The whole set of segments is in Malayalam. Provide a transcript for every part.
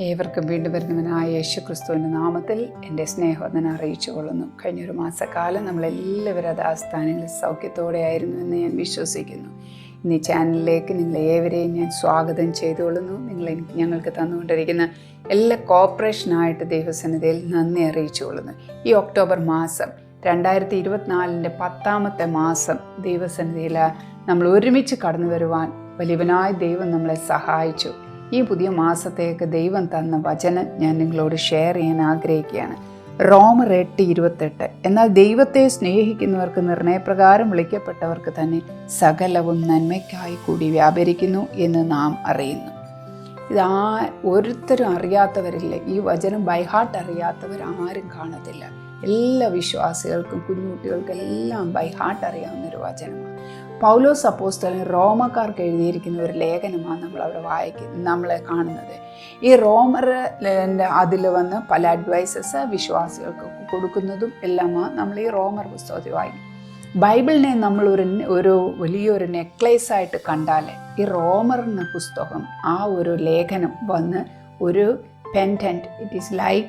ഏവർക്കും വീണ്ടും വരുന്നവനായ യേശു ക്രിസ്തുവിന്റെ നാമത്തിൽ എന്റെ സ്നേഹവന്ദന അറിയിച്ചു കൊള്ളുന്നു. കഴിഞ്ഞൊരു മാസക്കാലം നമ്മളെല്ലാവരും അത് ആസ്ഥാനങ്ങളിൽ സ്ഥാനങ്ങളിൽ സൗഖ്യത്തോടെ ആയിരുന്നു എന്ന് ഞാൻ വിശ്വസിക്കുന്നു. ഇന്ന് ചാനലിലേക്ക് നിങ്ങൾ ഏവരെയും ഞാൻ സ്വാഗതം ചെയ്തുകൊള്ളുന്നു നിങ്ങൾ ഞങ്ങൾക്ക് തന്നുകൊണ്ടിരിക്കുന്ന എല്ലാ കോപ്പറേഷനായിട്ട് ദൈവസന്നിധിയിൽ നന്ദി അറിയിച്ചു കൊള്ളുന്നു. ഈ ഒക്ടോബർ മാസം രണ്ടായിരത്തി ഇരുപത്തിനാലിന്റെ പത്താമത്തെ മാസം ദൈവസന്നിധിയിൽ നമ്മൾ ഒരുമിച്ച് കടന്നു വരുവാൻ വലിയവനായ ദൈവം നമ്മളെ സഹായിച്ചു. ഈ പുതിയ മാസത്തേക്ക് ദൈവം തന്ന വചനം ഞാൻ നിങ്ങളോട് ഷെയർ ചെയ്യാൻ ആഗ്രഹിക്കുകയാണ്. റോമർ എട്ട് ഇരുപത്തെട്ട്. എന്നാൽ ദൈവത്തെ സ്നേഹിക്കുന്നവർക്ക് നിർണയപ്രകാരം വിളിക്കപ്പെട്ടവർക്ക് തന്നെ സകലവും നന്മയ്ക്കായി കൂടി വ്യാപരിക്കുന്നു എന്ന് നാം അറിയുന്നു. ഇത് ആ ഒരുത്തരും അറിയാത്തവരില്ല. ഈ വചനം ബൈഹാർട്ട് അറിയാത്തവർ ആരും കാണത്തില്ല. എല്ലാ വിശ്വാസികൾക്കും കുഞ്ഞുകുട്ടികൾക്കും എല്ലാം ബൈ ഹാർട്ട് അറിയാവുന്ന ഒരു വചനമാണ്. പൗലോസ് അപ്പോസ്തലൻ റോമക്കാർക്ക് എഴുതിയിരിക്കുന്ന ഒരു ലേഖനമാണ് നമ്മൾ അവിടെ വായിക്കുന്നത് നമ്മളെ കാണുന്നത്. ഈ റോമർ അതിൽ വന്ന് പല അഡ്വൈസസ് വിശ്വാസികൾക്ക് കൊടുക്കുന്നതും എല്ലാമാണ് നമ്മൾ ഈ റോമർ പുസ്തകത്തിൽ വായിക്കും ബൈബിളിനെ നമ്മൾ ഒരു ഒരു വലിയൊരു നെക്ലേസ് ആയിട്ട് കണ്ടാൽ ഈ റോമർ എന്ന പുസ്തകം ആ ഒരു ലേഖനം വന്ന് ഒരു pendant it is like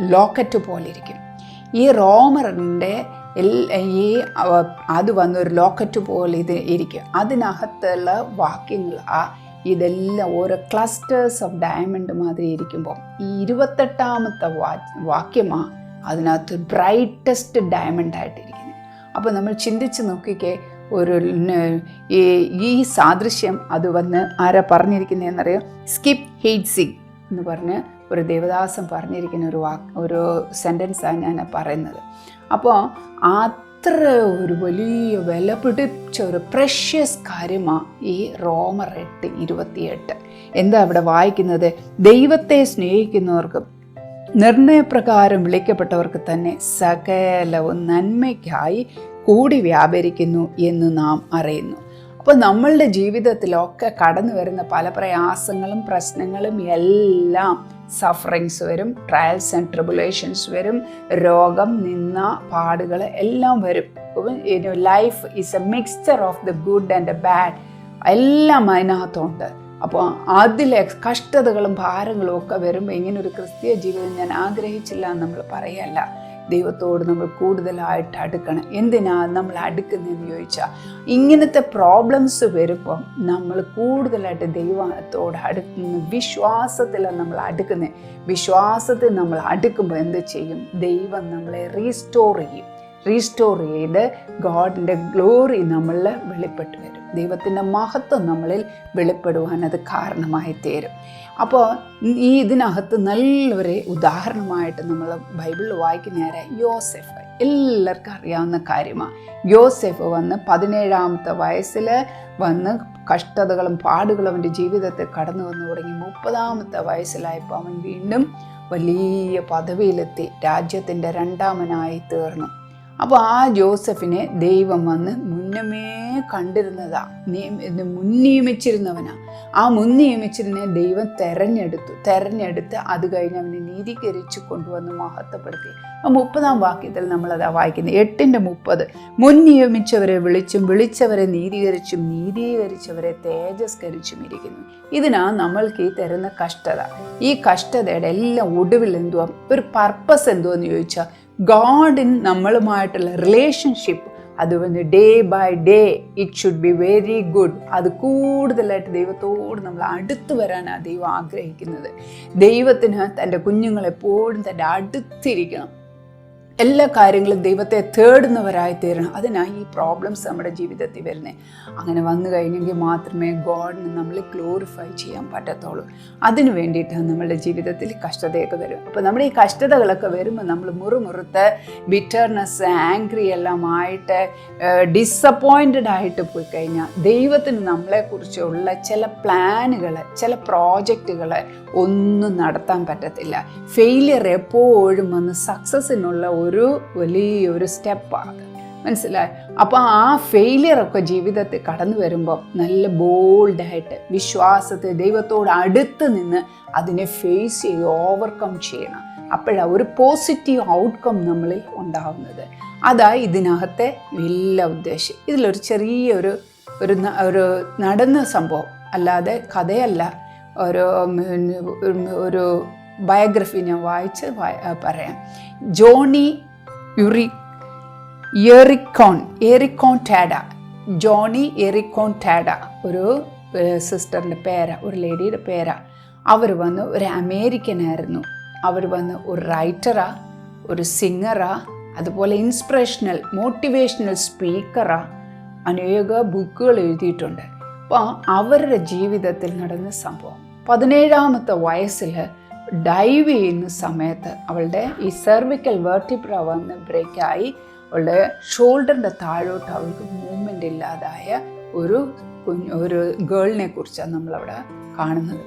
locket പോലെ ഇരിക്കും. ഈ റോമറിന്റെ ഈ അത് വന്നൊരു ലോക്കറ്റ് പോലെ ഇത് ഇരിക്കും. അതിനകത്തുള്ള വാക്യങ്ങൾ ആ ഇതെല്ലാം ഓരോ ക്ലസ്റ്റേഴ്സ് ഓഫ് ഡയമണ്ട് മാതിരി ഇരിക്കുമ്പോൾ ഈ ഇരുപത്തെട്ടാമത്തെ വാ വാക്യമാണ് അതിനകത്ത് ബ്രൈറ്റസ്റ്റ് ഡയമണ്ട് ആയിട്ടിരിക്കുന്നത്. അപ്പോൾ നമ്മൾ ചിന്തിച്ച് നോക്കിക്കേ ഒരു ഈ സാദൃശ്യം അത് വന്ന് ആരാ പറഞ്ഞിരിക്കുന്നതെന്നറിയാം? സ്കിപ്പ് ഹെയ്റ്റ്സിങ് എന്ന് പറഞ്ഞ് ഒരു ദേവദാസം പറഞ്ഞിരിക്കുന്ന ഒരു വാക്ക് ഒരു സെന്റൻസാണ് ഞാൻ പറയുന്നത്. അപ്പോൾ അത്ര ഒരു വലിയ വില പിടിച്ച ഒരു പ്രഷ്യസ് കാര്യമാണ് ഈ റോമർ എട്ട് ഇരുപത്തിയെട്ട്. എന്താ അവിടെ വായിക്കുന്നത്? ദൈവത്തെ സ്നേഹിക്കുന്നവർക്കും നിർണയപ്രകാരം വിളിക്കപ്പെട്ടവർക്ക് തന്നെ സകലവും നന്മയ്ക്കായി കൂടി വ്യാപരിക്കുന്നു എന്ന് നാം അറിയുന്നു. അപ്പോൾ നമ്മളുടെ ജീവിതത്തിലൊക്കെ കടന്നു വരുന്ന പല പ്രയാസങ്ങളും പ്രശ്നങ്ങളും എല്ലാം സഫറിങ്സ് വരും ട്രയൽസ് ആൻഡ് ട്രിബുലേഷൻസ് വരും രോഗം നിന്ന പാടുകൾ എല്ലാം വരും. Life is a mixture of the good and the bad എല്ലാം അതിനകത്തുണ്ട്. അപ്പോൾ അതിലെ കഷ്ടതകളും ഭാരങ്ങളും ഒക്കെ വരുമ്പോൾ ഇങ്ങനെ ഒരു ക്രിസ്തീയ ജീവിതം ഞാൻ ആഗ്രഹിച്ചില്ല എന്ന് നമ്മൾ പറയല്ല. ദൈവത്തോട് നമ്മൾ കൂടുതലായിട്ട് അടുക്കണം. എന്തിനാ നമ്മൾ അടുക്കുന്നതെന്ന് ചോദിച്ചാൽ ഇങ്ങനത്തെ പ്രോബ്ലംസ് വരുമ്പം നമ്മൾ കൂടുതലായിട്ട് ദൈവത്തോട് അടുക്കുന്ന വിശ്വാസത്തിലാണ് നമ്മൾ അടുക്കുന്നത് വിശ്വാസത്തിൽ നമ്മൾ അടുക്കുമ്പോൾ എന്ത് ചെയ്യും? ദൈവം നമ്മളെ റീസ്റ്റോർ ചെയ്യും. റീസ്റ്റോർ ചെയ്ത് ഗോഡിന്റെ ഗ്ലോറി നമ്മളിൽ വെളിപ്പെട്ട് വരും. ദൈവത്തിന്റെ മഹത്വം നമ്മളിൽ വെളിപ്പെടുവാൻ അത് കാരണമായി തീരും. അപ്പോൾ ഈ ഇതിനകത്ത് നല്ലൊരു ഉദാഹരണമായിട്ട് നമ്മൾ ബൈബിളിൽ വായിക്കുന്ന നേരെ യോസെഫ്. എല്ലാവർക്കും അറിയാവുന്ന കാര്യമാണ് യോസെഫ് വന്ന് പതിനേഴാമത്തെ വയസ്സിൽ വന്ന് കഷ്ടതകളും പാടുകളും അവന്റെ ജീവിതത്തിൽ കടന്നു വന്നു തുടങ്ങി. മുപ്പതാമത്തെ വയസ്സിലായപ്പോൾ അവൻ വീണ്ടും വലിയ പദവിയിലെത്തി. രാജ്യത്തിന്റെ രണ്ടാമനായി തീർന്നു. അപ്പോൾ ആ ജോസഫിനെ ദൈവം വന്ന് മുന്നമേ കണ്ടിരുന്നതാ. മുൻ നിയമിച്ചിരുന്നവനാ ആ മുൻ നിയമിച്ചിരുന്നെ ദൈവം തെരഞ്ഞെടുത്തു. തെരഞ്ഞെടുത്ത് അത് കഴിഞ്ഞ് അവനെ നീതീകരിച്ച് കൊണ്ടുവന്ന് മഹത്വപ്പെടുത്തി. ആ മുപ്പതാം വാക്യത്തിൽ നമ്മളതാ വായിക്കുന്നത്. എട്ടിന്റെ മുപ്പത്. മുൻ നിയമിച്ചവരെ വിളിച്ചും വിളിച്ചവരെ നീതീകരിച്ചും നീതീകരിച്ചവരെ തേജസ്കരിച്ചും ഇരിക്കുന്നു. ഇതിനാ നമ്മൾക്ക് ഈ തരുന്ന കഷ്ടത. ഈ കഷ്ടതയുടെ എല്ലാം ഒടുവിൽ എന്തുവാ? ഒരു പർപ്പസ് എന്തുവാന്ന് ചോദിച്ചാൽ ഗോഡിൻ നമ്മളുമായിട്ടുള്ള റിലേഷൻഷിപ്പ് അത് വന്ന് day by day it should be very good അത് കൂടുതലായിട്ട് ദൈവത്തോട് നമ്മൾ അടുത്ത് വരാനാണ് ദൈവം ആഗ്രഹിക്കുന്നത്. ദൈവത്തിന് തന്റെ കുഞ്ഞുങ്ങളെപ്പോഴും തന്റെ അടുത്തിരിക്കണം. എല്ലാ കാര്യങ്ങളും ദൈവത്തെ തേടുന്നവരായി തീരണം. അതിനായി ഈ പ്രോബ്ലംസ് നമ്മുടെ ജീവിതത്തിൽ വരുന്നത് അങ്ങനെ വന്നു കഴിഞ്ഞെങ്കിൽ മാത്രമേ ഗോഡിന് നമ്മൾ ഗ്ലോറിഫൈ ചെയ്യാൻ പറ്റത്തുള്ളൂ. അതിന് വേണ്ടിയിട്ടാണ് നമ്മളുടെ ജീവിതത്തിൽ കഷ്ടതയൊക്കെ വരും അപ്പോൾ നമ്മുടെ ഈ കഷ്ടതകളൊക്കെ വരുമ്പോൾ നമ്മൾ മുറുമുറുത്ത് ബിറ്റർനെസ് ആംഗ്രി എല്ലാം ആയിട്ട് ഡിസപ്പോയിന്റഡ് ആയിട്ട് പോയി കഴിഞ്ഞാൽ ദൈവത്തിന് നമ്മളെക്കുറിച്ചുള്ള ചില പ്ലാനുകൾ ചില പ്രോജക്റ്റുകൾ ഒന്നും നടത്താൻ പറ്റത്തില്ല. ഫെയിലിയർ എപ്പോഴും വന്ന് സക്സസ്സിനുള്ള ഒരു വലിയൊരു സ്റ്റെപ്പാണ് മനസ്സിലായി? അപ്പോൾ ആ ഫെയിലിയറൊക്കെ ജീവിതത്തിൽ കടന്നു വരുമ്പോൾ നല്ല ബോൾഡായിട്ട് വിശ്വാസത്തെ ദൈവത്തോട് അടുത്ത് നിന്ന് അതിനെ ഫേസ് ചെയ്ത് ഓവർകം ചെയ്യണം. അപ്പോഴാണ് ഒരു പോസിറ്റീവ് ഔട്ട്കം നമ്മളിൽ ഉണ്ടാവുന്നത്. അതാ ഇതിനകത്തെ എല്ലാ ഉദ്ദേശം. ഇതിലൊരു ചെറിയൊരു ഒരു ഒരു നടന്ന സംഭവം. അല്ലാതെ കഥയല്ല. ഒരു ഒരു ബയോഗ്രഫി ഞാൻ വായിച്ച് പറയാം. Joni Yuri Eareckson Eareckson Tada. Joni Eareckson Tada. ഒരു സിസ്റ്ററിന്റെ പേര ഒരു ലേഡിയുടെ പേര. അവർ വന്ന് ഒരു അമേരിക്കനായിരുന്നു. അവർ വന്ന് ഒരു റൈറ്ററാ ഒരു സിംഗറാ അതുപോലെ ഇൻസ്പിറേഷണൽ മോട്ടിവേഷണൽ സ്പീക്കറാ അനേക ബുക്കുകൾ എഴുതിയിട്ടുണ്ട്. അപ്പോൾ അവരുടെ ജീവിതത്തിൽ നടന്ന സംഭവം. പതിനേഴാമത്തെ വയസ്സിൽ ഡൈവ് ചെയ്യുന്ന സമയത്ത് അവളുടെ ഈ സെർവിക്കൽ വേർട്ടിബ്ര വന്ന് ബ്രേക്കായി അവളുടെ ഷോൾഡറിന്റെ താഴോട്ട് അവൾക്ക് മൂവ്മെന്റ് ഇല്ലാതായ ഒരു കുഞ്ഞ് ഒരു ഗേളിനെ കുറിച്ചാണ് നമ്മളവിടെ കാണുന്നത്.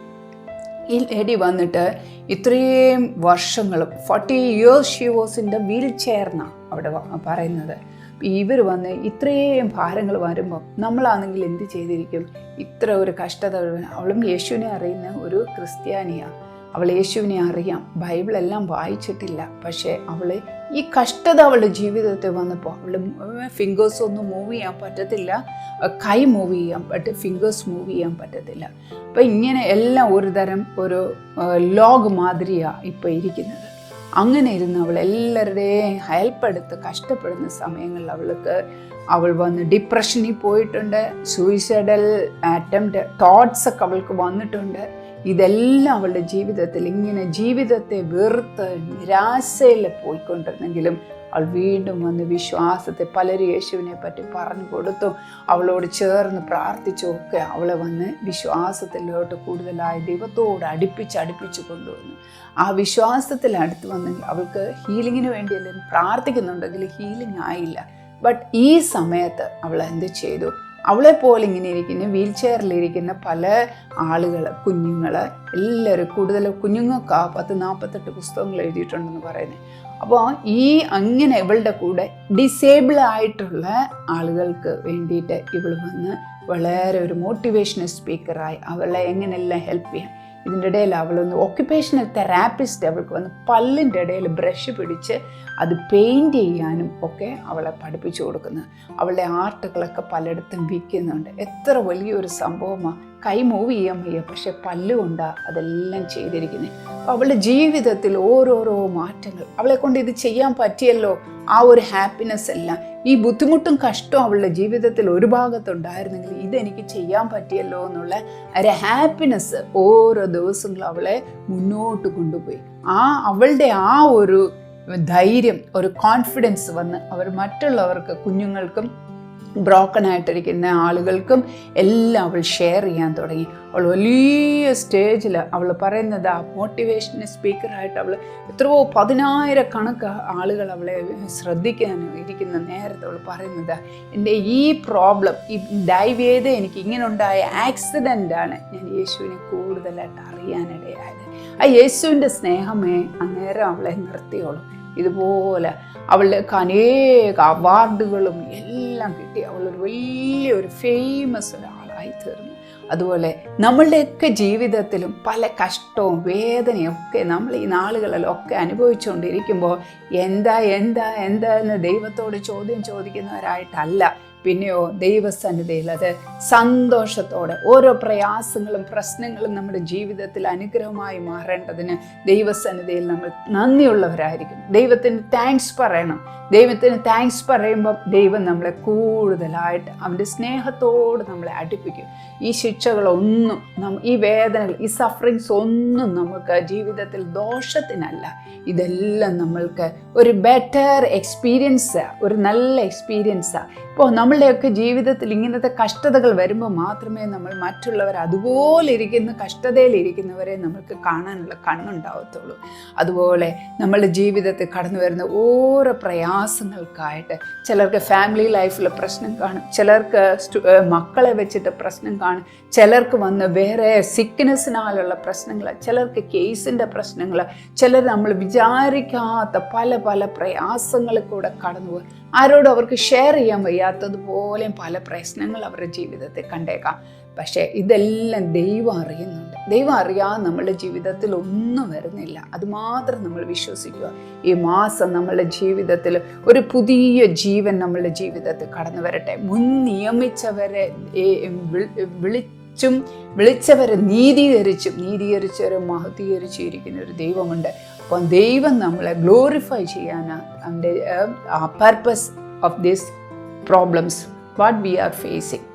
ഈ ലേഡി വന്നിട്ട് ഇത്രയും വർഷങ്ങളും forty years she was in the wheel ചെയർന്നാണ് അവിടെ പറയുന്നത്. ഇവർ വന്ന് ഇത്രയും ഭാരങ്ങൾ വരുമ്പോൾ നമ്മളാണെങ്കിൽ എന്ത് ചെയ്തിരിക്കും? ഇത്ര ഒരു കഷ്ടത അവളും യേശുവിനെ അറിയുന്ന ഒരു ക്രിസ്ത്യാനിയാണ് അവൾ യേശുവിനെ അറിയാം. ബൈബിളെല്ലാം വായിച്ചിട്ടില്ല. പക്ഷേ അവൾ ഈ കഷ്ടത അവളുടെ ജീവിതത്തിൽ വന്നപ്പോൾ അവൾ ഫിംഗേഴ്സ് ഒന്നും മൂവ് ചെയ്യാൻ പറ്റത്തില്ല. കൈ മൂവ് ചെയ്യാൻ പറ്റും ഫിംഗേഴ്സ് മൂവ് ചെയ്യാൻ പറ്റത്തില്ല. അപ്പം ഇങ്ങനെ എല്ലാം ഒരു തരം ഒരു ലോഗ് മാതിരിയാണ് ഇപ്പോൾ ഇരിക്കുന്നത്. അങ്ങനെ ഇരുന്ന് അവൾ എല്ലാവരുടെയും ഹെൽപ്പ് എടുത്ത് കഷ്ടപ്പെടുന്ന സമയങ്ങളിൽ അവൾക്ക് അവൾ വന്ന് ഡിപ്രഷനിൽ പോയിട്ടുണ്ട്. സൂയിസൈഡൽ അറ്റംപ്റ്റ് തോട്ട്സ് ഒക്കെ അവൾക്ക് വന്നിട്ടുണ്ട്. ഇതെല്ലാം അവളുടെ ജീവിതത്തിൽ ഇങ്ങനെ ജീവിതത്തെ വെറുത്ത് നിരാശയിൽ പോയിക്കൊണ്ടിരുന്നെങ്കിലും അവൾ വീണ്ടും വന്ന് വിശ്വാസത്തെ പലരും യേശുവിനെ പറ്റി പറഞ്ഞു കൊടുത്തു. അവളോട് ചേർന്ന് പ്രാർത്ഥിച്ചൊക്കെ അവളെ വന്ന് വിശ്വാസത്തിലോട്ട് കൂടുതലായി ദൈവത്തോട് അടുപ്പിച്ച് അടുപ്പിച്ച് കൊണ്ടുവന്നു. ആ വിശ്വാസത്തിൽ അടുത്ത് വന്നെങ്കിൽ അവൾക്ക് ഹീലിങ്ങിന് വേണ്ടി പ്രാർത്ഥിക്കുന്നുണ്ടെങ്കിൽ ഹീലിംഗ് ആയില്ല. ബട്ട് ഈ സമയത്ത് അവൾ എന്ത് ചെയ്തു? അവളെപ്പോലെ ഇങ്ങനെ ഇരിക്കുന്ന വീൽ ചെയറിലിരിക്കുന്ന പല ആളുകൾ കുഞ്ഞുങ്ങൾ എല്ലാവരും കൂടുതൽ കുഞ്ഞുങ്ങൾക്ക് പത്ത് നാൽപ്പത്തെട്ട് പുസ്തകങ്ങൾ എഴുതിയിട്ടുണ്ടെന്ന് പറയുന്നത് അപ്പോൾ ഈ അങ്ങനെ ഇവളുടെ കൂടെ ഡിസേബിൾ ആയിട്ടുള്ള ആളുകൾക്ക് വേണ്ടിയിട്ട് ഇവൾ വന്ന് വളരെ ഒരു മോട്ടിവേഷണൽ സ്പീക്കറായി അവളെ എങ്ങനെയെല്ലാം ഹെൽപ്പ് ചെയ്യാം ഇതിന്റെ ഇടയിൽ അവളൊന്ന് ഓക്യുപ്പേഷണൽ തെറാപ്പിസ്റ്റ് അവൾക്ക് വന്ന് പല്ലിന്റെ ഇടയിൽ ബ്രഷ് പിടിച്ച് അത് പെയിന്റ് ചെയ്യാനും ഒക്കെ അവളെ പഠിപ്പിച്ചു കൊടുക്കുന്നത് അവളുടെ ആർട്ടുകളൊക്കെ പലയിടത്തും വിൽക്കുന്നുണ്ട്. എത്ര വലിയൊരു സംഭവമാണ് കൈ മൂവ് ചെയ്യാൻ വയ്യ. പക്ഷെ പല്ലുകൊണ്ടാ അതെല്ലാം ചെയ്തിരിക്കുന്നത് അപ്പോൾ അവളുടെ ജീവിതത്തിൽ ഓരോരോ മാറ്റങ്ങൾ. അവളെ കൊണ്ട് ഇത് ചെയ്യാൻ പറ്റിയല്ലോ? ആ ഒരു ഹാപ്പിനെസ് എല്ലാം. ഈ ബുദ്ധിമുട്ടും കഷ്ടവും അവളുടെ ജീവിതത്തിൽ ഒരു ഭാഗത്തുണ്ടായിരുന്നെങ്കിൽ ഇതെനിക്ക് ചെയ്യാൻ പറ്റിയല്ലോ എന്നുള്ള ഒരു ഹാപ്പിനെസ് ഓരോ ദിവസങ്ങളും അവളെ മുന്നോട്ട് കൊണ്ടുപോയി. ആ അവളുടെ ആ ഒരു ധൈര്യം ഒരു കോൺഫിഡൻസ് വന്ന് അവർ മറ്റുള്ളവർക്ക് കുഞ്ഞുങ്ങൾക്കും ബ്രോക്കൺ ആയിട്ടിരിക്കുന്ന ആളുകൾക്കും എല്ലാം അവൾ ഷെയർ ചെയ്യാൻ തുടങ്ങി. അവൾ വലിയ സ്റ്റേജിൽ അവൾ പറയുന്നത് ആ മോട്ടിവേഷൻ സ്പീക്കറായിട്ട് അവൾ എത്രയോ പതിനായിരക്കണക്ക് ആളുകൾ അവളെ ശ്രദ്ധിക്കാൻ ഇരിക്കുന്ന നേരത്തെ അവൾ പറയുന്നത് എന്റെ ഈ പ്രോബ്ലം ഈ ഡൈവ് ചെയ്ത് എനിക്ക് ഇങ്ങനെ ഉണ്ടായ ആക്സിഡന്റാണ് ഞാൻ യേശുവിനെ കൂടുതലായിട്ട് അറിയാനിടയായത്. ആ യേശുവിന്റെ സ്നേഹമേ അന്നേരം അവളെ നിർത്തിയോളും. ഇതുപോലെ അവൾക്ക് അനേക അവാർഡുകളും എല്ലാം കിട്ടി. അവളൊരു വലിയൊരു ഫേമസ് ഒരാളായി തീർന്നു. അതുപോലെ നമ്മളുടെയൊക്കെ ജീവിതത്തിലും പല കഷ്ടവും വേദനയും ഒക്കെ നമ്മൾ ഈ നാളുകളിലൊക്കെ അനുഭവിച്ചുകൊണ്ടിരിക്കുമ്പോൾ എന്താ എന്താ എന്താ എന്ന് ദൈവത്തോട് ചോദ്യം ചോദിക്കുന്നവരായിട്ടല്ല. പിന്നെയോ ദൈവസന്നിധിയിൽ അത് സന്തോഷത്തോടെ ഓരോ പ്രയാസങ്ങളും പ്രശ്നങ്ങളും നമ്മുടെ ജീവിതത്തിൽ അനുഗ്രഹമായി മാറേണ്ടതിന് ദൈവസന്നിധിയിൽ നമ്മൾ നന്ദിയുള്ളവരായിരിക്കും. ദൈവത്തിന് താങ്ക്സ് പറയണം. ദൈവത്തിന് താങ്ക്സ് പറയുമ്പോൾ ദൈവം നമ്മളെ കൂടുതലായിട്ട് അവന്റെ സ്നേഹത്തോട് നമ്മളെ അടുപ്പിക്കും. ഈ ശിക്ഷകളൊന്നും നം ഈ വേദനകൾ ഈ സഫറിങ്സ് ഒന്നും നമുക്ക് ജീവിതത്തിൽ ദോഷത്തിനല്ല. ഇതെല്ലാം നമ്മൾക്ക് ഒരു ബെറ്റർ എക്സ്പീരിയൻസ് ഒരു നല്ല എക്സ്പീരിയൻസാണ് ഇപ്പോൾ നമ്മളുടെയൊക്കെ ജീവിതത്തിൽ ഇങ്ങനത്തെ കഷ്ടതകൾ വരുമ്പോൾ മാത്രമേ നമ്മൾ മറ്റുള്ളവർ അതുപോലെ ഇരിക്കുന്ന കഷ്ടതയിൽ ഇരിക്കുന്നവരെ നമുക്ക് കാണാനുള്ള കണ്ണുണ്ടാവത്തുള്ളൂ. അതുപോലെ നമ്മളുടെ ജീവിതത്തിൽ കടന്നു വരുന്ന ഓരോ പ്രയാസങ്ങൾക്കായിട്ട് ചിലർക്ക് ഫാമിലി ലൈഫിൽ പ്രശ്നം കാണും. ചിലർക്ക് മക്കളെ വെച്ചിട്ട് പ്രശ്നം കാണും. ചിലർക്ക് വന്ന് വേറെ സിക്നെസ്സിനാലുള്ള പ്രശ്നങ്ങൾ ചിലർക്ക് കേസിന്റെ പ്രശ്നങ്ങൾ ചിലർ നമ്മൾ വിചാരിക്കാത്ത പല പല പ്രയാസങ്ങളിൽ കൂടെ കടന്നു പോകും. ആരോടും അവർക്ക് ഷെയർ ചെയ്യാൻ വയ്യാത്തതുപോലെ പല പ്രശ്നങ്ങൾ അവരുടെ ജീവിതത്തിൽ കണ്ടേക്കാം. പക്ഷേ ഇതെല്ലാം ദൈവം അറിയുന്നുണ്ട്. ദൈവം അറിയാതെ നമ്മളുടെ ജീവിതത്തിൽ ഒന്നും വരുന്നില്ല. അതുമാത്രം നമ്മൾ വിശ്വസിക്കുക. ഈ മാസം നമ്മളുടെ ജീവിതത്തിൽ ഒരു പുതിയ ജീവൻ നമ്മളുടെ ജീവിതത്തിൽ കടന്നു വരട്ടെ. മുൻ നിയമിച്ചവരെ വിളി ും വിളിച്ചും വിളിച്ചവരെ നീതീകരിച്ചും നീതീകരിച്ചവരെ മഹത്വീകരിച്ചിരിക്കുന്ന ഒരു ദൈവമുണ്ട്. അപ്പം ദൈവം നമ്മളെ ഗ്ലോറിഫൈ ചെയ്യാനാണ് അതിന്റെ purpose of this problems what we are facing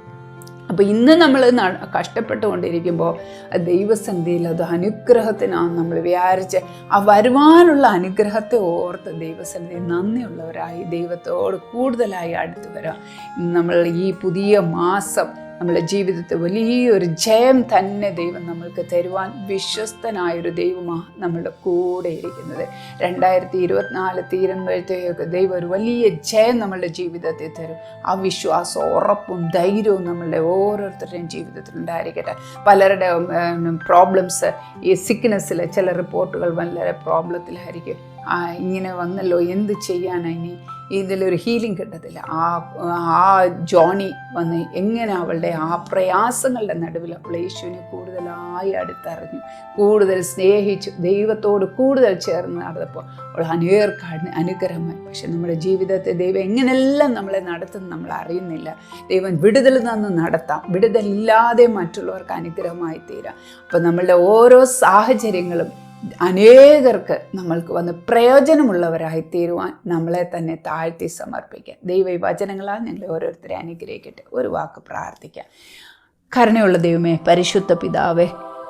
അപ്പോൾ ഇന്ന് നമ്മൾ കഷ്ടപ്പെട്ടുകൊണ്ടിരിക്കുമ്പോൾ ദൈവസന്ധിയിൽ അത് അനുഗ്രഹത്തിനാണ് നമ്മൾ വിചാരിച്ച് ആ വരുവാനുള്ള അനുഗ്രഹത്തെ ഓർത്ത് ദൈവസന്ധി നന്ദിയുള്ളവരായി ദൈവത്തോട് കൂടുതലായി അടുത്ത് വരാം. നമ്മൾ ഈ പുതിയ മാസം നമ്മുടെ ജീവിതത്തെ വലിയൊരു ജയം തന്നെ ദൈവം നമ്മൾക്ക് തരുവാൻ വിശ്വസ്തനായൊരു ദൈവമാണ് നമ്മളുടെ കൂടെ ഇരിക്കുന്നത്. രണ്ടായിരത്തി ഇരുപത്തിനാല് തീരുമ്പോഴത്തേക്ക് ദൈവം ഒരു വലിയ ജയം നമ്മളുടെ ജീവിതത്തിൽ തരും. ആ വിശ്വാസം ഉറപ്പും ധൈര്യവും നമ്മളുടെ ഓരോരുത്തരുടെയും ജീവിതത്തിൽ ഉണ്ടായിരിക്കട്ടെ. പലരുടെ പ്രോബ്ലംസ് ഈ സിക്നെസ്സിൽ ചില റിപ്പോർട്ടുകൾ വളരെ പ്രോബ്ലത്തിലായിരിക്കും ഇങ്ങനെ വന്നല്ലോ എന്ത് ചെയ്യാനായി ഇതിലൊരു ഹീലിംഗ് കിട്ടത്തില്ല. ആ ആ ജോണി വന്ന് എങ്ങനെ അവളുടെ ആ പ്രയാസങ്ങളുടെ നടുവിൽ അവൾ യേശുവിനെ കൂടുതലായി അടുത്തറിഞ്ഞു. കൂടുതൽ സ്നേഹിച്ചു. ദൈവത്തോട് കൂടുതൽ ചേർന്ന് നടന്നപ്പോൾ അവൾ അനേർക്ക് അനുഗ്രഹമായി. പക്ഷെ നമ്മുടെ ജീവിതത്തെ ദൈവം എങ്ങനെയെല്ലാം നമ്മളെ നടത്തുന്നു നമ്മൾ അറിയുന്നില്ല. ദൈവം വിടുതൽ നിന്ന് നടത്താം. വിടുതലില്ലാതെ മറ്റുള്ളവർക്ക് അനുഗ്രഹമായി തീരാം. അപ്പം നമ്മളുടെ ഓരോ സാഹചര്യങ്ങളും അനേകർക്ക് നമ്മൾക്ക് വന്ന് പ്രയോജനമുള്ളവരായി തീരുവാൻ നമ്മളെ തന്നെ താഴ്ത്തി സമർപ്പിക്കാം. ദൈവ വചനങ്ങളാൽ ഞങ്ങളെ ഓരോരുത്തരെ അനുഗ്രഹിക്കട്ടെ. ഒരു വാക്ക് പ്രാർത്ഥിക്കാം. കരുണയുള്ള ദൈവമേ പരിശുദ്ധ പിതാവേ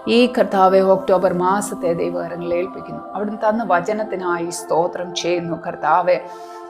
ഈ കർത്താവെ ഒക്ടോബർ മാസത്തെ ദൈവകരങ്ങളിൽ ഏൽപ്പിക്കുന്നു. അവിടുന്ന് തന്ന വചനത്തിനായി സ്തോത്രം ചെയ്യുന്നു കർത്താവെ.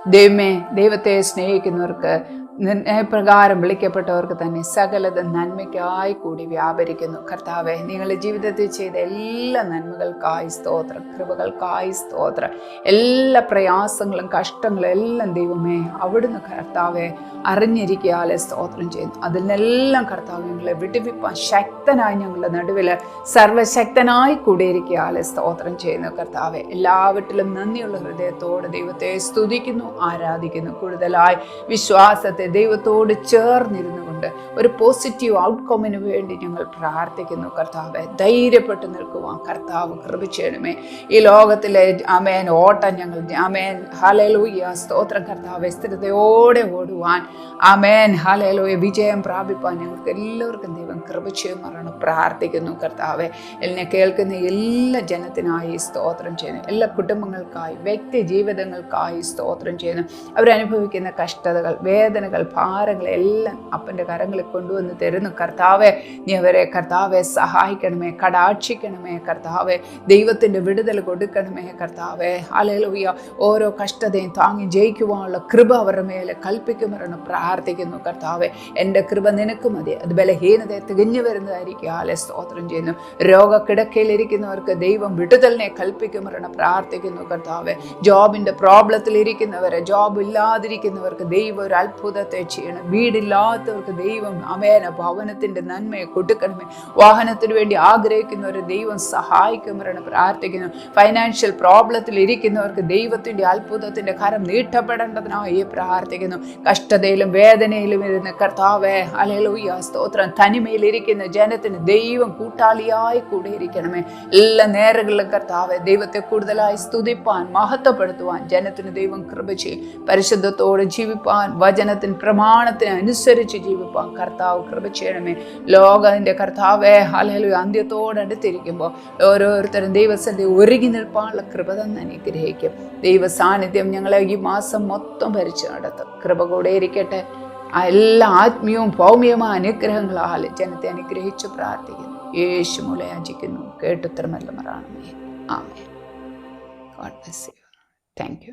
ദൈവമേ ദൈവത്തെ സ്നേഹിക്കുന്നവർക്ക് പ്രകാരം വിളിക്കപ്പെട്ടവർക്ക് തന്നെ സകലത നന്മയ്ക്കായി കൂടി വ്യാപരിക്കുന്നു. കർത്താവെ നിങ്ങളുടെ ജീവിതത്തിൽ ചെയ്ത എല്ലാ നന്മകൾക്കായി സ്തോത്രം കൃപകൾക്കായി സ്തോത്രം. എല്ലാ പ്രയാസങ്ങളും കഷ്ടങ്ങളും എല്ലാം ദൈവമേ അവിടുന്ന് കർത്താവെ അറിഞ്ഞിരിക്കാതെ സ്തോത്രം ചെയ്യുന്നു. അതിൽ നിന്നെല്ലാം കർത്താവ് ഞങ്ങളെ വിടുവിപ്പാൻ ശക്തനായി ഞങ്ങളുടെ നടുവിൽ സർവശക്തനായി കൂടിയിരിക്കാതെ സ്തോത്രം ചെയ്യുന്നു. കർത്താവെ എല്ലാവട്ടിലും നന്ദിയുള്ള ഹൃദയത്തോട് ദൈവത്തെ സ്തുതിക്കുന്നു ആരാധിക്കുന്നു. കൂടുതലായി വിശ്വാസത്തെ ദൈവത്തോട് ചേർന്നിരുന്നു കൊണ്ട് ഒരു പോസിറ്റീവ് ഔട്ട്കമ്മിന് വേണ്ടി ഞങ്ങൾ പ്രാർത്ഥിക്കുന്നു. കർത്താവെ ധൈര്യപ്പെട്ട് നിൽക്കുവാൻ കർത്താവ് കൃപ ചെയ്യണമേ. ഈ ലോകത്തിലെ അമേൻ ഓട്ടം ഞങ്ങൾ അമേൻ ഹലലൂയ സ്തോത്രം കർത്താവ് സ്ഥിരതയോടെ ഓടുവാൻ. അമേൻ ഹലലൂയ വിജയം പ്രാപിപ്പാൻ ഞങ്ങൾക്ക് എല്ലാവർക്കും ദൈവം കൃപ ചെയ്യുമാറാണ് പ്രാർത്ഥിക്കുന്നു കർത്താവെ. എന്നെ കേൾക്കുന്ന എല്ലാ ജനത്തിനായി സ്തോത്രം ചെയ്യുന്നു. എല്ലാ കുടുംബങ്ങൾക്കായി വ്യക്തി ജീവിതങ്ങൾക്കായി സ്തോത്രം ചെയ്യുന്നു. അവരനുഭവിക്കുന്ന കഷ്ടതകൾ വേദനകൾ ഭാരങ്ങൾ എല്ലാം അപ്പന്റെ കരങ്ങളിൽ കൊണ്ടുവന്ന് തരുന്നു. കർത്താവെ നീ അവരെ കർത്താവെ സഹായിക്കണമേ കടാക്ഷിക്കണമേ കർത്താവെ. ദൈവത്തിന്റെ വിടുതൽ കൊടുക്കണമേ കർത്താവെ. അലലുയ്യ ഓരോ കഷ്ടതയും താങ്ങി ജയിക്കുവാനുള്ള കൃപ അവരുടെ മേലെ കൽപ്പിക്കുമെന്ന് പ്രാർത്ഥിക്കുന്നു കർത്താവെ. എന്റെ കൃപ നിനക്ക് മതി. അത് ബലഹീനതയെ തികഞ്ഞു വരുന്നതായിരിക്കും. ആലെ സ്തോത്രം ചെയ്യുന്നു. രോഗക്കിടക്കയിലിരിക്കുന്നവർക്ക് ദൈവം വിടുതലിനെ കൽപ്പിക്കുമെന്ന് പ്രാർത്ഥിക്കുന്നു കർത്താവെ. ജോബിന്റെ പ്രോബ്ലത്തിലിരിക്കുന്നവരെ ജോബ് ഇല്ലാതിരിക്കുന്നവർക്ക് ദൈവം ഒരു അത്ഭുതത്തെ ചെയ്യണം വീടില്ലാത്തവർക്ക് ദൈവം അമേന ഭവനത്തിന്റെ നന്മയെ കൊടുക്കണമേ. വാഹനത്തിന് വേണ്ടി ആഗ്രഹിക്കുന്നവരെ ദൈവം സഹായിക്കുമ്പോഴാണ് പ്രാർത്ഥിക്കുന്നത് ഫൈനാൻഷ്യൽ പ്രോബ്ലത്തിൽ ഇരിക്കുന്നവർക്ക് ദൈവത്തിന്റെ അത്ഭുതത്തിന്റെ കരം നീട്ടപ്പെടേണ്ടതിനായി പ്രാർത്ഥിക്കുന്നു. കഷ്ടതയിലും വേദനയിലും ഇരുന്ന് കർത്താവേ അലലൂയ സ്തോത്രം. തനിമയിലിരിക്കുന്ന ജനത്തിന് ദൈവം കൂട്ടാളിയായി കൂടെ ഇരിക്കണമേ എല്ലാ നേരങ്ങളിലും കർത്താവെ ദൈവത്തെ കൂടുതലായി സ്തുതിപ്പാൻ മഹത്വപ്പെടുത്തുവാൻ ജനത്തിന് ദൈവം കൃപ ചെയ്യും. പരിശുദ്ധത്തോടെ ജീവിപ്പാൻ വചനത്തിന് പ്രമാണത്തിന് അനുസരിച്ച് ജീവിപ്പാൻ കർത്താവ് കൃപ ചെയ്യണമേ. ലോകത്തിന്റെ കർത്താവേ ഹലഹലു അന്ത്യത്തോടടുത്തിരിക്കുമ്പോൾ ഓരോരുത്തരും ദൈവസന്ധി ഒരുങ്ങി നിൽപ്പാനുള്ള കൃപ തന്നെ അനുഗ്രഹിക്കും. ദൈവ സാന്നിധ്യം ഞങ്ങളെ ഈ മാസം മൊത്തം ഭരിച്ചു നടത്തും. കൃപ കൂടെ ഇരിക്കട്ടെ. എല്ലാ ആത്മീയവും ഭൗമികമായ അനുഗ്രഹങ്ങളാൽ ജനത്തെ അനുഗ്രഹിച്ച് പ്രാർത്ഥിക്കുന്നു. യേശു മൂല യാചിക്കുന്നു. കേട്ടുത്തരമല്ല മറാണമേ. ആമേ God bless you thank you